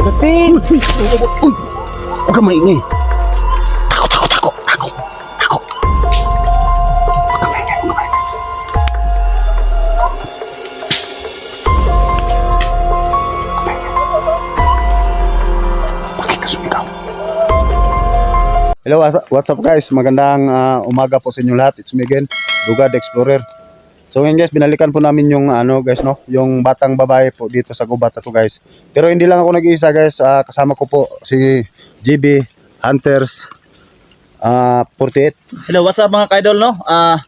Kapin! Uy! Uy! Huwag kang maingay. Tako, tako, tako. Tako. Tako. Huwag kang maingay. Huwag kang maingay. Hello, what's- up guys? Magandang ah, umaga po sa inyo lahat. It's me again, Dugad Explorer. So ngayon guys, binalikan po namin yung ano guys no, yung batang babae po dito sa Gubat to guys. Pero hindi lang ako nag-iisa guys, Ah, kasama ko po si GB Hunters ah 48. Hello, what's up mga kaidol no? Ah,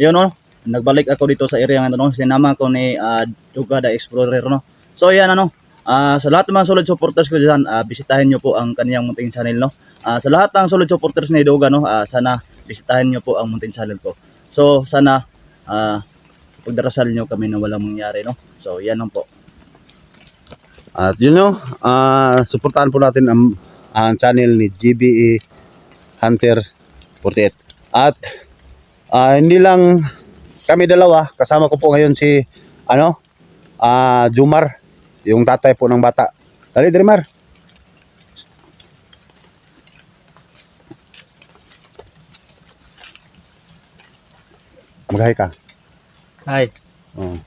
yun no. Nagbalik ako dito sa area ng no. Sinama ko ni uh, Duga the Explorer no. So yan ano. Ah, sa lahat ng mga solid supporters ko diyan, ah, bisitahin niyo po ang kaniyang munting channel no. Ah, sa lahat ng solid supporters ni Duga no, ah, sana bisitahin niyo po ang munting channel ko. So sana ah pagdarasal niyo kami na walang mangyari no. So yan lang po. At yun know, ah suportahan po natin ang, ang channel ni GBE Hunter 48. At ah, hindi lang kami dalawa, kasama ko po ngayon si ano, ah Jumar, yung tatay po ng bata. Dali, Drimar. Maghay ka. Hi. Oh.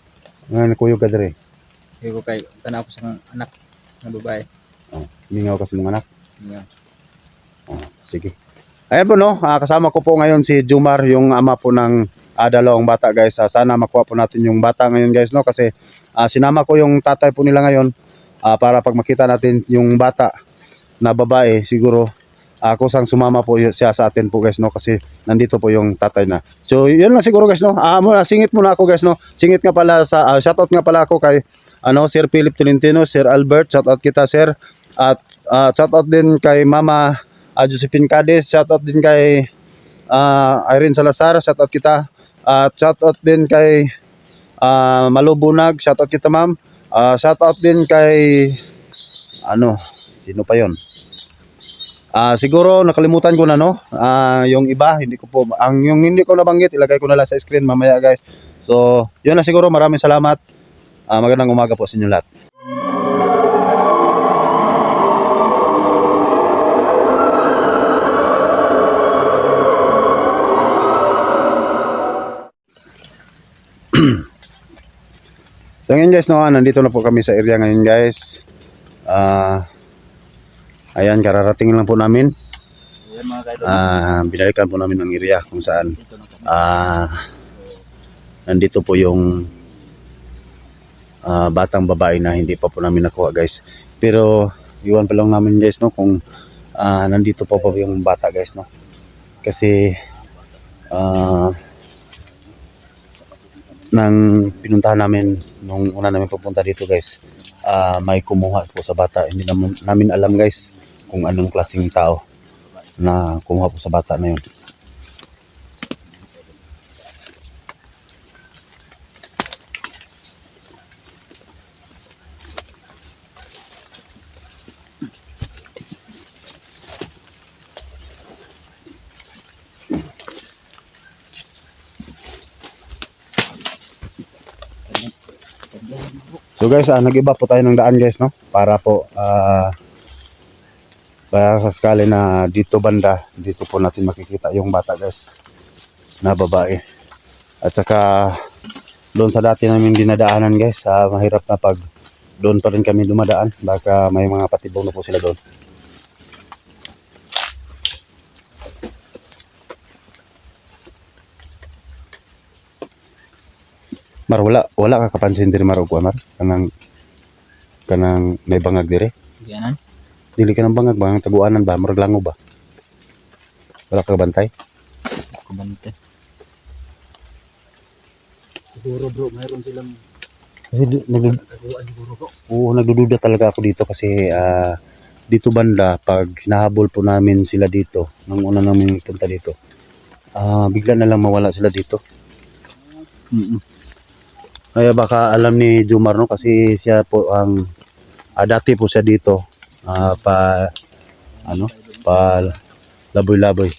Ngayon kuyog ka diri. Higo kay tanaw ko sa anak na babae. Oh, mingaw ka sa mga anak. Yeah. Oh, sige. Ayan po no, ah, kasama ko po ngayon si Jumar, yung ama po ng ah, dalawang bata guys. Ah, sana makuha po natin yung bata ngayon guys no kasi ah, sinama ko yung tatay po nila ngayon ah, para pag makita natin yung bata na babae siguro ako sang sumama po siya sa atin po guys no kasi nandito po yung tatay na. So yun lang siguro guys no. Ah, muna singit muna ako guys no. Singit nga pala sa ah, shoutout nga pala ako kay ano Sir Philip Tolentino, Sir Albert, shoutout kita sir. At ah, shoutout din kay Mama ah, Josephine Cades, shoutout din kay ah, Irene Salazar, shoutout kita. At shoutout din kay ah, Malubunag, shoutout kita ma'am. Ah, shoutout din kay ano, sino pa 'yon? Ah, siguro nakalimutan ko na no. Ah, yung iba hindi ko po ang yung hindi ko nabanggit ilagay ko na lang sa screen mamaya guys. So, yun na siguro. Maraming salamat. Ah, magandang umaga po sa inyo lahat. So ngayon guys, no, nandito na po kami sa area ngayon guys. Ah, ayan, kararating lang po namin. Ah, binalikan po namin ang area kung saan ah nandito po yung ah, batang babae na hindi pa po namin nakuha guys. Pero iwan pa lang namin guys no kung ah, nandito pa po yung bata guys no. Kasi ah nang pinuntahan namin nung una namin pupunta dito guys ah, may kumuha po sa bata hindi naman namin alam guys kung anong klaseng tao na kumuha po sa bata na yun So guys, ah, nag-iba po tayo ng daan guys, no? Para po ah para sa sakali na dito banda, dito po natin makikita yung bata guys na babae. At saka doon sa dati namin dinadaanan guys, ah, mahirap na pag doon pa rin kami dumadaan. Baka may mga patibong na po sila doon. Mar wala wala ka kapansin diri mar kuwan, mar kanang kanang may bangag dire. Ganan. Dili ka ng bangag bang taguanan ba murag lango ba? Wala ka bantay. Kumante. Siguro bro, mayroon silang Kasi di- nagdu- taguan siguro bro. oo, nagdududa talaga ako dito kasi ah, dito banda pag hinahabol po namin sila dito nung una namin punta dito. Ah, bigla na lang mawala sila dito. Mm. Kaya baka alam ni Jumar no kasi siya po ang ah, dati po siya dito ah, pa ano pa laboy-laboy.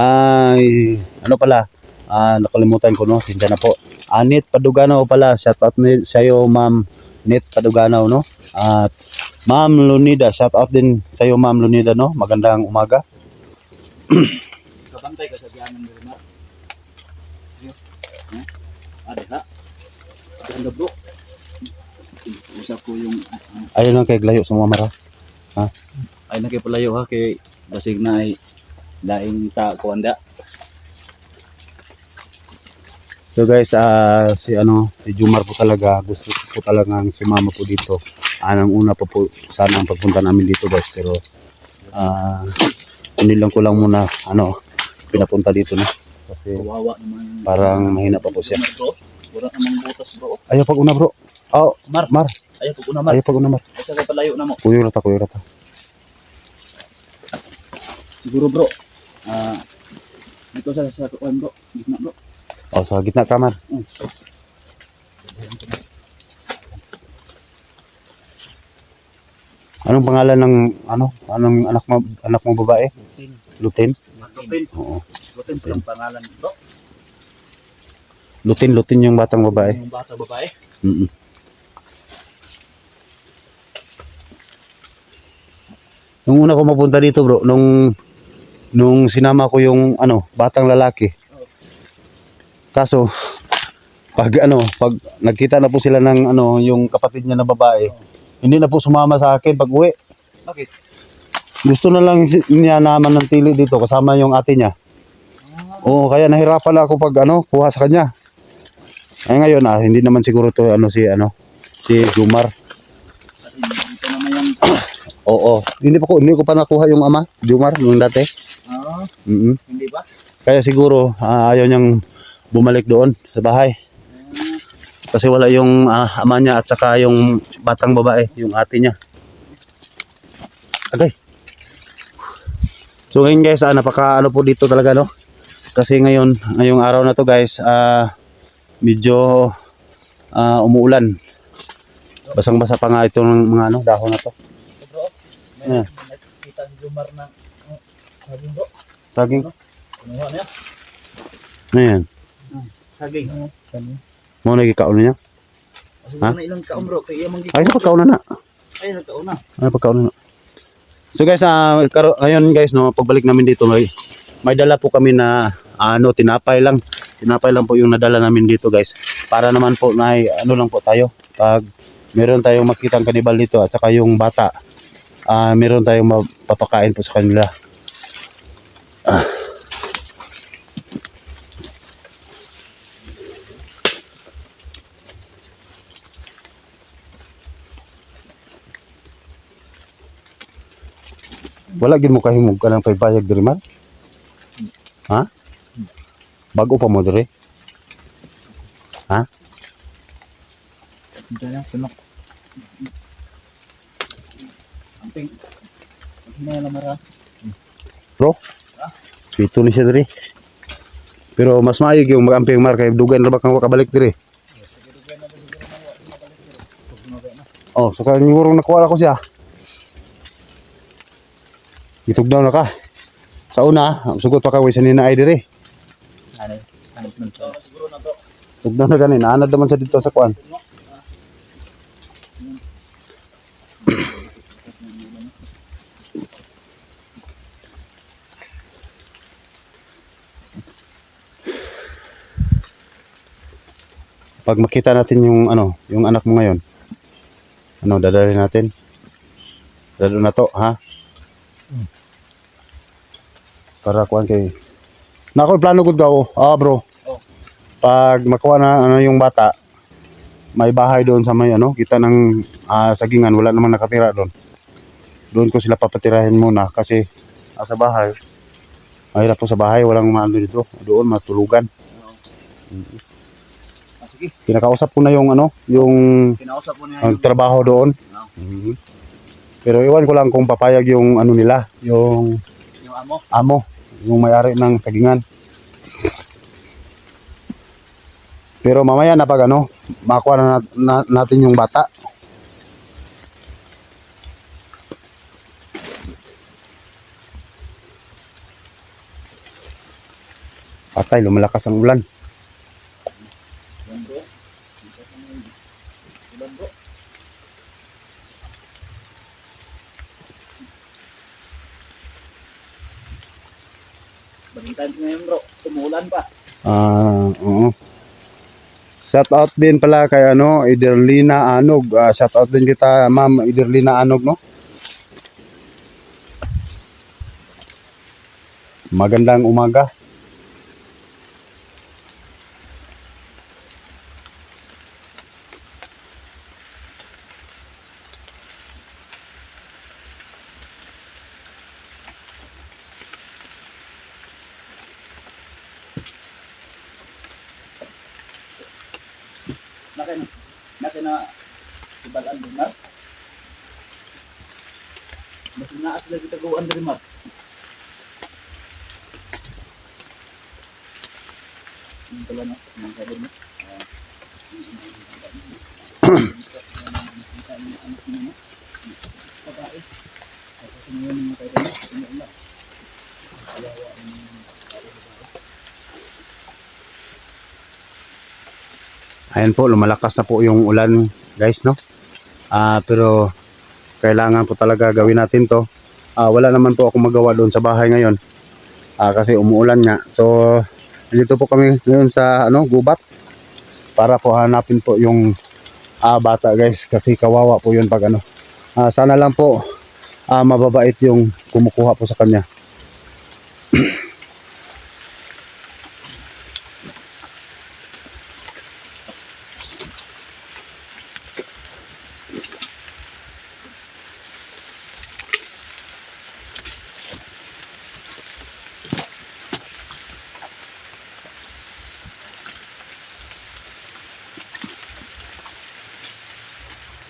Ay, ano pala? Ah, nakalimutan ko no, sinda na po. Anit Paduganaw pala, shout out ni sa'yo Ma'am Nit Paduganaw no. At Ma'am Lunida, shout out din sa'yo Ma'am Lunida no. Magandang umaga. Kabantay ka sa diyanan mo na. Ada ha? Ganda bro. Usap ko yung Ayun lang kay Glayo sa mga mara. ay nakipalayo ha kay basig na ay laing ta kuanda. So guys, ah si ano, si Jumar po talaga gusto ko talagang sumama po dito. Anong una pa po sana ang pagpunta namin dito guys, pero ah hindi lang ko lang muna ano pinapunta dito na kasi parang mahina pa po siya. Wala namang butas bro. Ayaw pag una bro. Oh, Mar, Mar, ayaw pag una mar. ayaw pag una Mar. Asa ka palayo na mo. Kuyo rata, kuyo rata. Siguro bro. Ah, ito sa sa kuan bro. Gitna bro. Oh, sa gitna ka Mar. Mm. Anong pangalan ng ano? Anong anak mo anak mo babae? Lutin. Lutin? Lutin. Oo. Lutin po yung pangalan bro. Lutin, Lutin yung batang babae. Yung bata babae. Mm. Nung una ko mapunta dito, bro, nung nung sinama ko yung ano, batang lalaki. Kaso pag ano, pag nagkita na po sila ng ano, yung kapatid niya na babae, hindi na po sumama sa akin pag uwi. Bakit? Gusto na lang niya naman ng tili dito kasama yung ate niya. Ah, Oo, kaya nahirapan ako pag ano, kuha sa kanya. Ay ngayon ah, hindi naman siguro to ano si ano, si yung Oo. Hindi pa ko hindi ko pa nakuha yung ama, Jumar nung dati. ah, mm hindi ba? Kaya siguro ah, ayaw niyang bumalik doon sa bahay. Kasi wala yung ah, ama niya at saka yung batang babae, yung ate niya. Agay. So ngayon guys, ah, napaka ano po dito talaga no. Kasi ngayon, ngayong araw na to guys, ah medyo ah, umuulan. Basang-basa pa nga itong mga ano, dahon na to. bro, may Yeah. nakita si Lumar na oh, saging bro. Saging. Niya. Ayan. Saging. Saging. Mo nagikaon niya. Kasi Ha? na ilang kaon bro, kaya mang Ay, na na. Ay, nagkaon na. Ano pagkaon na? So guys, ah karo- ngayon guys, no, pagbalik namin dito, may, may dala po kami na ano, tinapay lang. Tinapay lang po yung nadala namin dito guys. Para naman po na ano lang po tayo. Pag meron tayong makitang kanibal dito at saka yung bata, ah meron tayong mapapakain po sa kanila. Ah. Wala gid mo kahimog ka ng paybayag diri man? Ha? Bago pa mo diri? Diyan na, sunok. Amping. Hindi na mara. Pito ni siya diri. Pero mas maayog yung mag-amping mar kay dugan ra ba kang kabalik diri. Oh, so kaya siguro nakuha ko siya. Itugdaw na ka. Sa una, sugot pa ka way sa nina ay diri. Ano? Ano. Tugdaw na ganin, anad naman sa dito sa kuan. Pag makita natin yung ano, yung anak mo ngayon. Ano, dadalhin natin. Dalo na to, ha? Para kuan kay Na ako plano gud ko. Ah, bro. Oh. Pag makuha na ano yung bata, may bahay doon sa may ano, kita ng ah, sagingan, wala naman nakatira doon. Doon ko sila papatirahin muna kasi ah, sa bahay. Mahirap po sa bahay, walang maano dito. Doon matulugan. Ah, sige. Kinakausap ko na yung ano, yung Kinausap ko niya ang trabaho doon. No. Mhm. Pero iwan ko lang kung papayag yung ano nila, yung yung amo. amo, yung may-ari ng sagingan. Pero mamaya na pag ano, makuha na, na- natin yung bata. Patay, lumalakas ang ulan. Yan bro. Isa pa ng ulan bro. Bagong times ngayon bro. Tumuulan pa. Ah, oo. Shout out din pala kay ano, Iderlina Anog. Ah, shout out din kita, Ma'am Iderlina Anog, no? Magandang umaga. Nakin na ibalaan din mar. Mas naas lagi taguan din mar. Yung pala no, mga kabin mo. Ah. Babae. Tapos yung mga kabin mo, yung una. Alawa ang Ayan po, lumalakas na po yung ulan, guys, no? Ah, pero kailangan po talaga gawin natin 'to. Ah, wala naman po ako magawa doon sa bahay ngayon. Ah, kasi umuulan nga. So, dito po kami ngayon sa ano, gubat para po hanapin po yung ah, bata, guys, kasi kawawa po 'yun pag ano. Ah, sana lang po ah, mababait yung kumukuha po sa kanya.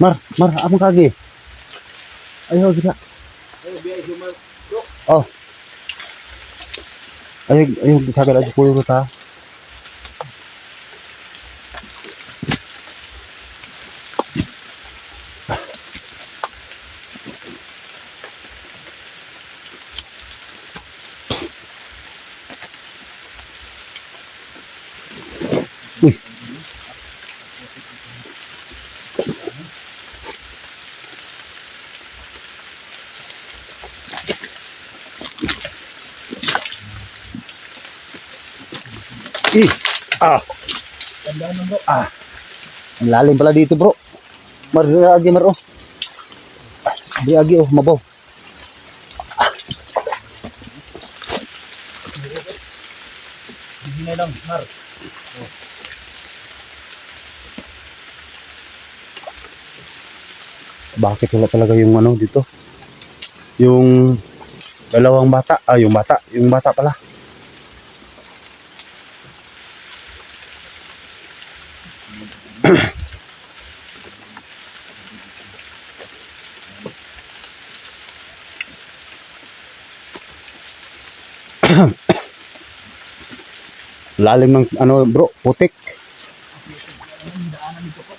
Mar, mar, among kagi. Ayo gila. Ay, biya humor. Oh. Ayo, ayo sagad aja kulo ta. Uy. Eh, ah, Tandaan mo bro. ah. Ang lalim pala dito, bro. Mar, di agi, mar, oh. Ah, Di agi, oh, mabaw. Hindi na lang, Mar. Bakit wala talaga yung ano dito? Yung dalawang bata, ah, yung bata, yung bata pala. Lalim ng ano bro, putik. Daanan nito po.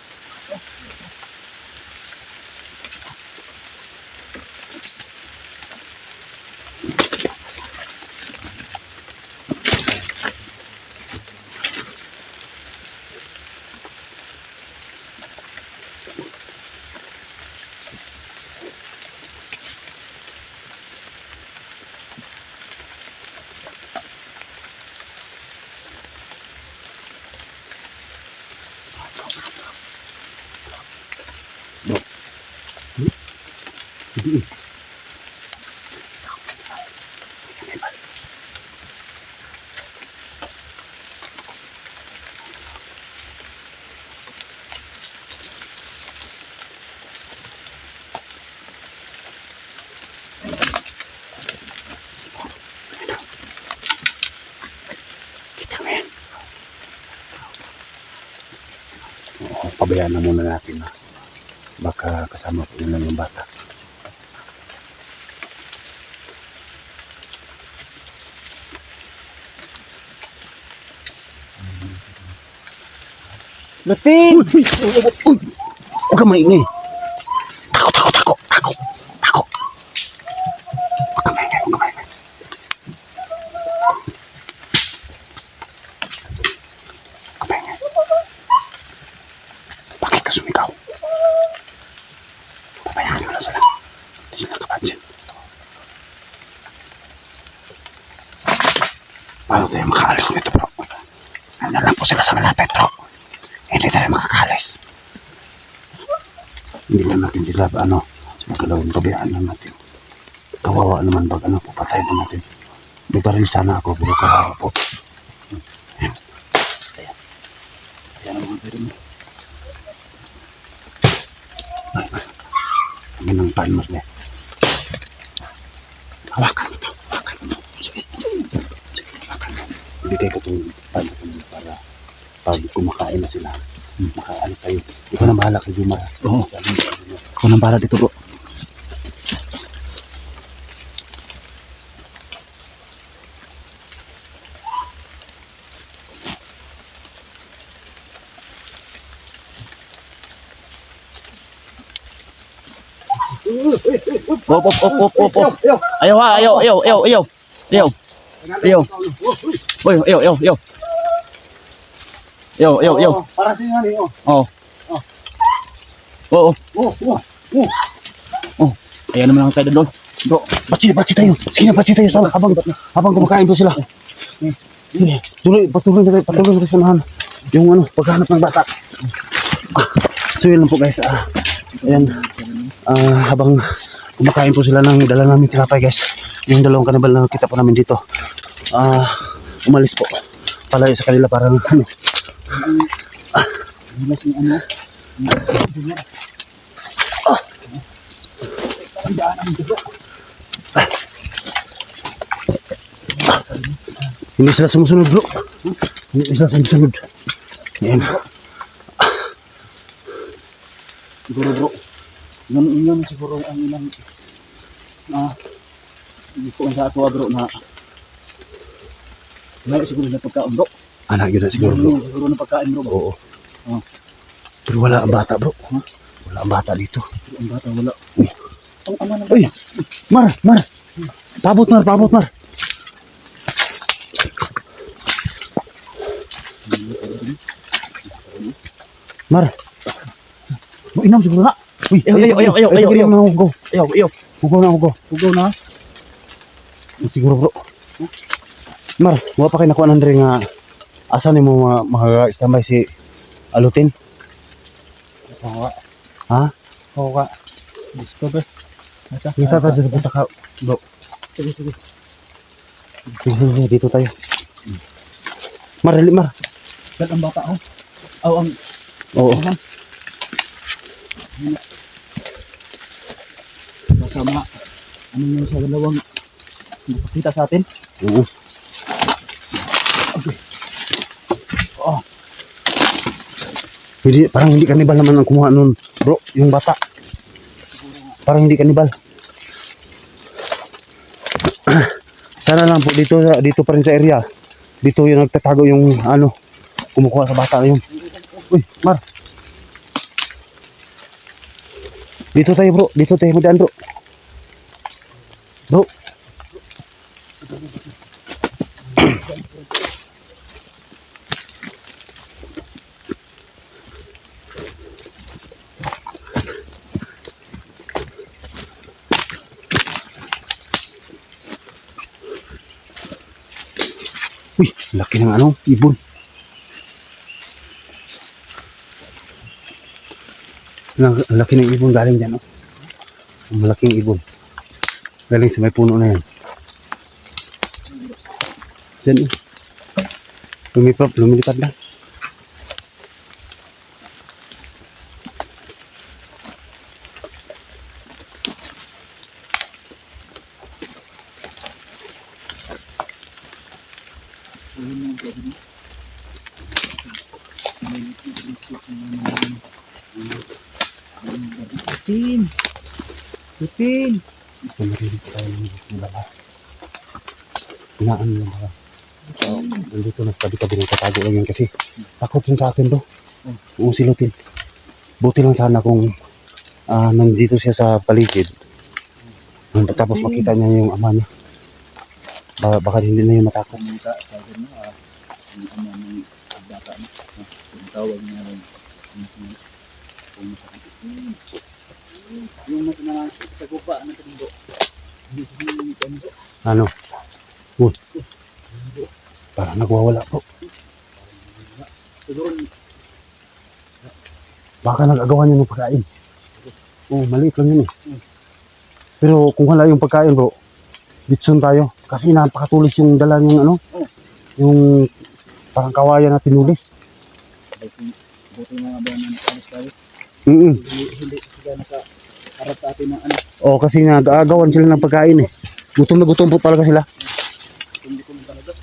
Oo, pabayaan na muna natin na baka kasama po yun lang yung bata. Lutin! Uy! Uy! Huwag ka maingay. Tako, tako, tako, tako, tako. Huwag ka maingay, huwag ka maingay. ka sumigaw. Pabayaan mo na sila. Hindi sila kapansin. Paano tayo makaalis nito bro? Nandun lang po sila sa malapit bro. Hindi tayo makakaalis. Hindi lang natin sila ano, magkalawang pabayaan lang natin. Kawawa naman pag ano, papatay na natin. May baril sana ako, pero kawawa po. Ayan. Ayan. Ayan ang mga baril mo. Ay, ay. Kami ng palmos niya. Hawakan mo to. Hawakan mo to. Sige. Ibigay ko itong mo para pag kumakain na sila, hmm, makaalis tayo. Ikaw na bahala kay Jumar. Oo. Ikaw na bahala dito bro. Op, op, op, op, op, op. Ayaw ha, ayaw, ayaw, ayaw, ayaw. Ayaw. Ayaw. Uy, ayaw, ayaw, ayaw. Ayaw, ayaw, ayaw. Para sa inyo, oh. Oo. Oo. Oh, oh. Oh. Ayan naman ang tayo doon. Bro, batsi, batsi tayo. Sige na, batsi tayo. So, habang, habang kumakain po sila. Sige, tuloy, patuloy na tayo, patuloy na tayo samahan. Yung ano, paghanap ng bata. Ah, so yun lang po guys. Ah, ayan. Ah, habang kumakain po sila ng dala namin tinapay guys. Yung dalawang kanibal na kita po namin dito. Ah, umalis po. Palayo sa kanila para ano. Ah. Ah. Hindi sila sumusunod bro. Hindi sila sumusunod. Yan. Siguro bro. Yan, yan siguro ang ilang na hindi ko sa ato bro na may siguro na pagkaon bro. Anak yun na siguro bro. Siguro na pagkain bro. Oo. Oh. Pero wala ang bata bro. Ha? Wala ang bata dito. Ang bata wala. Uy. Ang ama na Uy! Mar! Mar! Pabot Mar! Pabot Mar! Mar! Mo inam siguro na. Uy! Ayaw, ayaw, ayaw. na hugo. Ayaw, ayaw. Hugo na hugo. Ugaw na. Siguro bro. Mar, wala pa kayo nakuha ng rin nga asa ni mo mga, standby si Alutin? Oo. Ha? Oo. Gusto ba? Nasa? Kita tayo dito punta ka. Bro. Sige, sige. Sige, sige, dito tayo. Mar, dali Mar. Yan ang bata oh. Oh, ang Oo. kasama. Ano yung sa dalawang kita sa atin? Oo. Oh, Hindi, parang hindi kanibal naman ang kumuha nun. Bro, yung bata. Parang hindi kanibal. Sana lang po dito dito pa rin sa area. Dito yung nagtatago yung ano kumukuha sa bata yun. Uy, Mar. Dito tayo bro, dito tayo magdaan bro. Bro. Uy, laki ng ano, ibon. Laki ng ibon galing dyan, oh. Malaking ibon. Galing sa may puno na yan. Dyan, oh. Lumipad, lumilipad lang. Putin. Putin. Ito marinig tayo ng bala. Inaan lang baka. So, nandito nagtabi-tabi ng tatago lang yan kasi takot yun sa akin do. Kung silutin. Buti lang sana kung ah, nandito siya sa paligid. Nang Tapos makita niya yung ama niya. Baka, baka hindi na yun matakot. Pumunta sa akin na ah, ang ama ng bata na. Ah, yung tawag niya rin. Yung nasa na sa gupa na tindo. Ano? Uy. Parang nagwawala po. Siguro Baka nag-agawan yun ng pagkain. Oo, maliit lang yun eh. Pero kung wala yung pagkain bro, ditsun tayo. Kasi napakatulis yung dala ng ano, yung parang kawayan na tinulis. buti mga ba na alis tayo. Mm Hindi hindi sila nakaharap sa atin ng ano. Oo, kasi nag-aagawan sila ng pagkain eh. Gutom na gutom po talaga sila. Hindi ko talaga.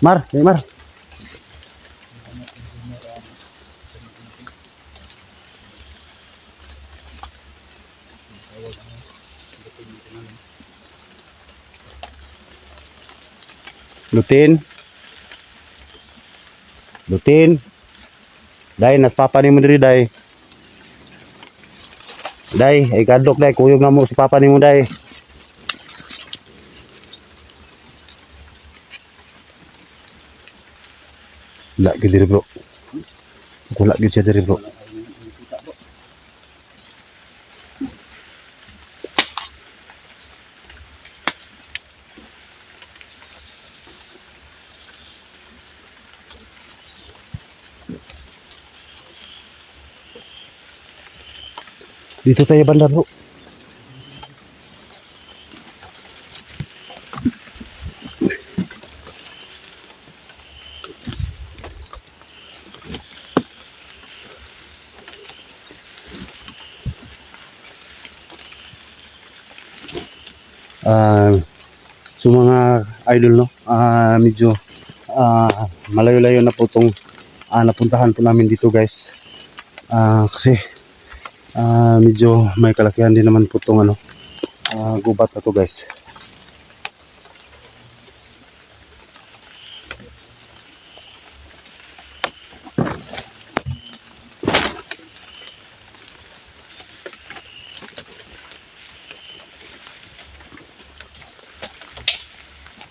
Mar, Mar. Lutin. Lutin. Dai, nas papa ni diri dai. Dai, ay kadlok dai, kuyog na mo si papa ni dai. Wala gyud diri bro. Gyud siya diri bro. Dito tayo banda bro. Ah, so mga idol no, ah medyo ah malayo-layo na po tong ah, napuntahan po namin dito guys. Ah, kasi ah medyo may kalakihan din naman po tong ano, ah, gubat na to guys.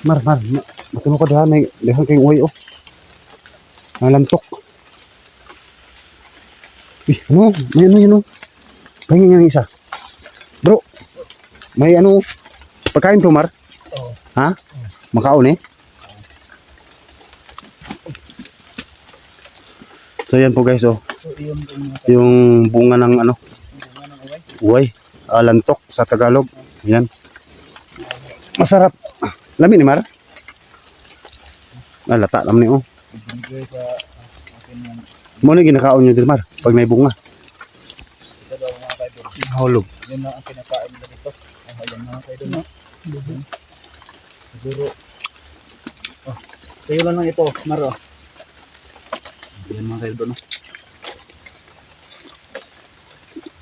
Mar, mar, ma- matuno ko diha may diha kay uway oh. Nalantok. Eh, ano? May ano yun oh. Pahingin nga isa. Bro, may ano, pagkain to, Mar? Oo. Ha? Makaon eh? So yan po guys oh, yung bunga ng ano, uway, ah, lantok sa Tagalog. Yan. Masarap. Lami ni Mar? Ah, lata lam ni oh. Ibigay sa akin ng Mo na ginakaon nyo din Mar, pag may bunga. Ito daw mga kaidol. Hulog. Yun na ang kinakain nila dito. Ang ayan mga kaidol no. Siguro. Oh, sa'yo lang lang ito, Maro. Yan mga kaidol no.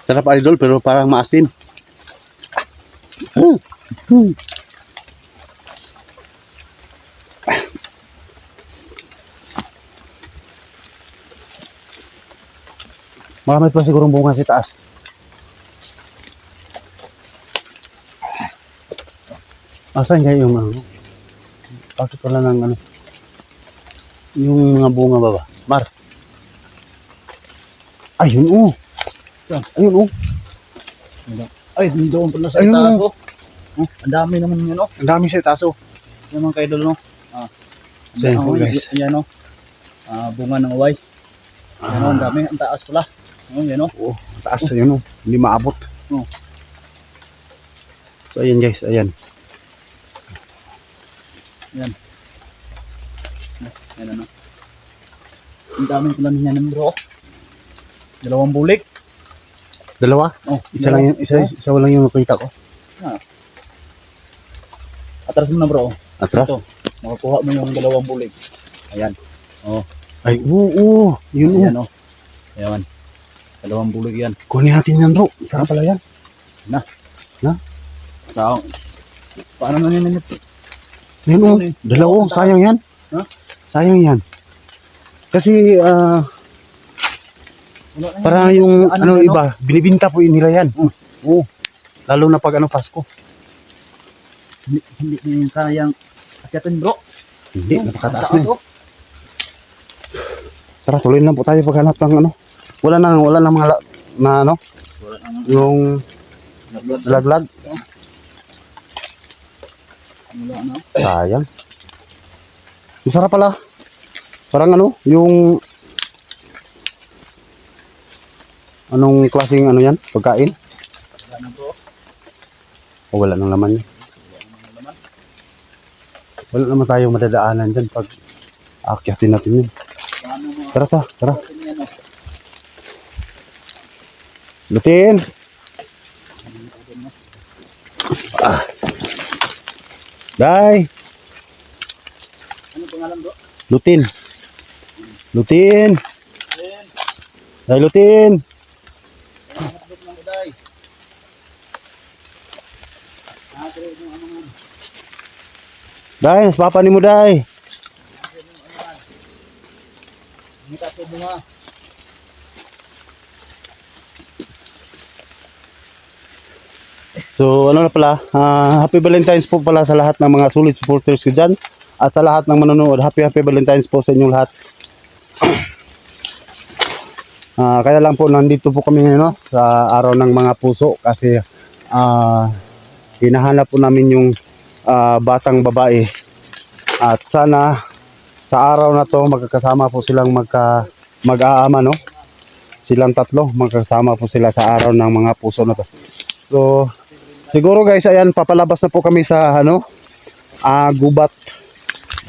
Sarap idol pero parang maasin. Hmm. Hmm. Marami pa sigurong bunga sa taas. Asan kaya yung ano? Bakit pala ng ano? Yung mga bunga ba ba? Mar. Ayun oh. Ayun oh. Ay, doon pala sa Ayun, itaas oh. Oh, ang dami naman yun oh. Ang dami sa taso. Yan mga kaidol no. Ah. So, yun po, Ang- guys. Yan oh. Ah, bunga ng away. Yan oh, ang dami, ang taas pala. Oh, yan oh. Oo, taas yun oh. Hindi maabot. Oo. So ayan guys, ayan. Yan ano. Ang dami pala niya ng bro. Dalawang bulik. Dalawa? Oh, Isa lang yun, isa, isa lang yung nakita ko. Atras mo na bro. Atras? Ito. Makakuha mo yung dalawang bulig. Ayan. Ay, oo, oo. Yun oo. Ayan oh. Ayan. Dalawang bulig yan. Kunin natin yan bro. Sarap pala yan. Sa Paano na nila Yan oo. Kunin. Dalawa oh. Sayang yan. Ha? Sayang yan. Kasi, ah, na yan. para yung, Ano ano, iba, binibinta po yun nila yan. Mm. Oo. Lalo na pag ano Pasko. Hindi, hindi din kayang akyatin bro. Hindi, napakataas Taas, na. yun. oh. Tara, tuloy na po tayo paghanap ng ano. Wala nang wala nang mga na ano, na, no? yung laglag. Wala na. Sayang. Ang sarap pala. Parang ano, yung anong klaseng ano yan? Pagkain? Wala na bro. O wala nang laman yan. Wala na naman. Tayong madadaanan dyan pag akyatin natin yun. Tara ta, tara. Lutin! Day! Ano pangalan bro? Lutin! Lutin! Ayan. Day, Lutin! Uday. Ah, ano. Day, papa ni mo, Day! Ka ito bunga. So ano na pala, ah, Happy Valentine's po pala sa lahat ng mga solid supporters ko dyan at sa lahat ng manonood. Happy Happy Valentine's po sa inyong lahat. Ah, kaya lang po nandito po kami ngayon no, sa araw ng mga puso kasi ah hinahanap po namin yung ah, batang babae at sana sa araw na to magkakasama po silang mag-aama no silang tatlo magkasama po sila sa araw ng mga puso na to so Siguro guys, ayan, papalabas na po kami sa ano, ah gubat.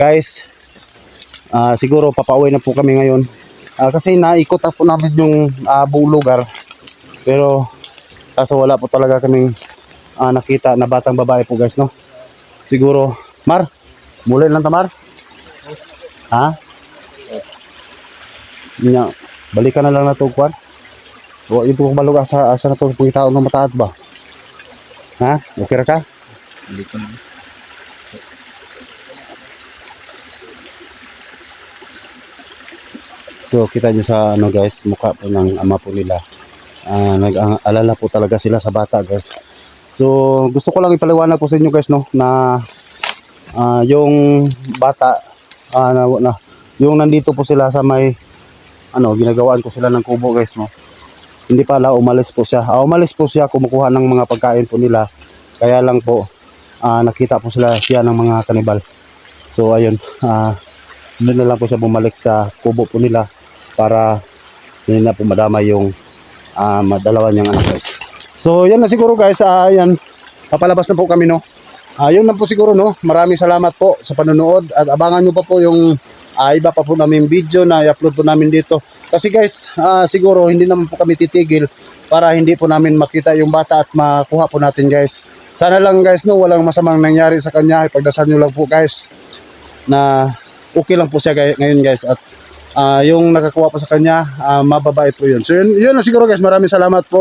Guys, ah siguro papauwi na po kami ngayon. Ah, kasi naikot na po namin yung ah, buong lugar. Pero, kaso wala po talaga kaming ah, nakita na batang babae po guys, no? Siguro, Mar, muli lang ta Mar? Ha? Nya, balikan na lang na to, Kwan. O, ito kong balog asa, na to, pagkitaon ng mataat ba? Ha? Okay ra ka? Hindi ko na. So kita nyo sa ano guys, mukha po ng ama po nila. Ah, nag-alala po talaga sila sa bata guys. So gusto ko lang ipaliwanag po sa inyo guys no na ah, yung bata ah, na, na yung nandito po sila sa may ano ginagawaan ko sila ng kubo guys no. Hindi pala umalis po siya. Ah, umalis po siya kumukuha ng mga pagkain po nila. Kaya lang po ah, nakita po sila siya ng mga kanibal. So ayun, ah doon na lang po siya bumalik sa kubo po nila para hindi na po madama yung ah madalawa niyang anak guys. So yan na siguro guys, ah yan, papalabas na po kami no. Ah yun na po siguro no. Maraming salamat po sa panonood at abangan niyo pa po yung ah, iba pa po namin video na i-upload po namin dito. Kasi guys, ah, siguro hindi naman po kami titigil para hindi po namin makita yung bata at makuha po natin guys. Sana lang guys no, walang masamang nangyari sa kanya. Ipagdasal niyo lang po guys na okay lang po siya gay- ngayon guys at ah, yung nakakuha po sa kanya ah, mababait po yun so yun, yun na siguro guys maraming salamat po